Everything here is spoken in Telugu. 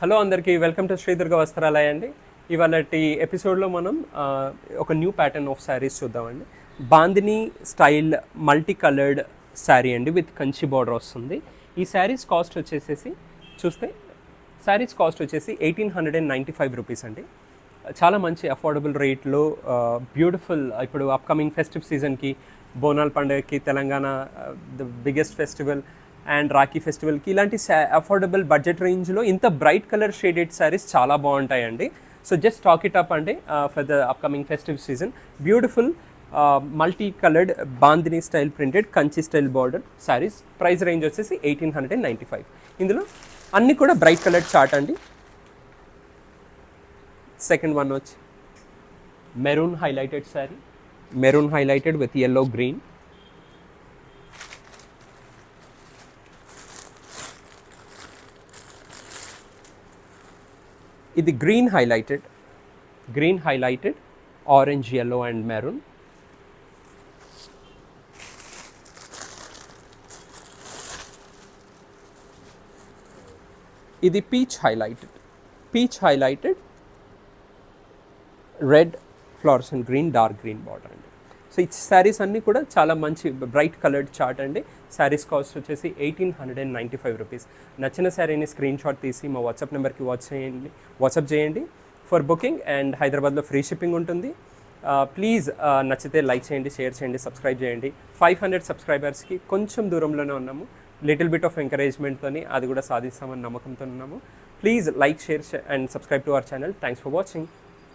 హలో అందరికీ వెల్కమ్ టు శ్రీదుర్గ వస్త్రాలయ అండి. ఇవాళ ఎపిసోడ్లో మనం ఒక న్యూ ప్యాటర్న్ ఆఫ్ శారీస్ చూద్దామండి. Bandhani style multi coloured sari అండి విత్ కంచి బార్డర్ వస్తుంది. ఈ శారీస్ కాస్ట్ వచ్చేసేసి చూస్తే శారీస్ కాస్ట్ వచ్చేసి eighteen hundred and ninety five rupees అండి. చాలా మంచి అఫోర్డబుల్ రేట్లో బ్యూటిఫుల్ ఇప్పుడు అప్కమింగ్ ఫెస్టివ్ సీజన్కి బోనాల్ పండుగకి Telangana the biggest festival and Rakhi ఫెస్టివల్కి ఇలాంటి అఫోర్డబుల్ బడ్జెట్ రేంజ్లో ఇంత బ్రైట్ కలర్ షేడెడ్ శారీస్ చాలా బాగుంటాయండి. So just talk it up అండి for the upcoming festive season beautiful multi coloured bandhani style printed Kanchi style border saris. Price range వచ్చేసి eighteen hundred and ninety five. ఇందులో అన్నీ కూడా బ్రైట్ కలర్డ్ చార్ట్ అండి. సెకండ్ వన్ వచ్చి maroon highlighted sari. Maroon highlighted with yellow green ఇది green highlighted green highlighted orange yellow and maroon ఇది peach highlighted peach highlighted red flowers and green dark green border అండి సో ఈ శారీస్ అన్నీ కూడా చాలా మంచి బ్రైట్ కలర్డ్ చార్ట్ అండి. శారీస్ కాస్ట్ వచ్చేసి eighteen hundred and ninety five rupees. నచ్చిన శారీని స్క్రీన్ షాట్ తీసి మా వాట్సాప్ నెంబర్కి వాట్స్ చేయండి వాట్సాప్ చేయండి. ఫర్ బుకింగ్ అండ్ హైదరాబాద్లో ఫ్రీ షిప్పింగ్ ఉంటుంది. ప్లీజ్ నచ్చితే లైక్ చేయండి షేర్ చేయండి సబ్స్క్రైబ్ చేయండి. ఫైవ్ హండ్రెడ్ సబ్స్క్రైబర్స్కి కొంచెం దూరంలోనే ఉన్నాము. లిటిల్ బిట్ ఆఫ్ ఎంకరేజ్మెంట్తోని అది కూడా సాధిస్తామని నమ్మకంతో ఉన్నాము. Please like share and subscribe to our channel. Thanks for watching.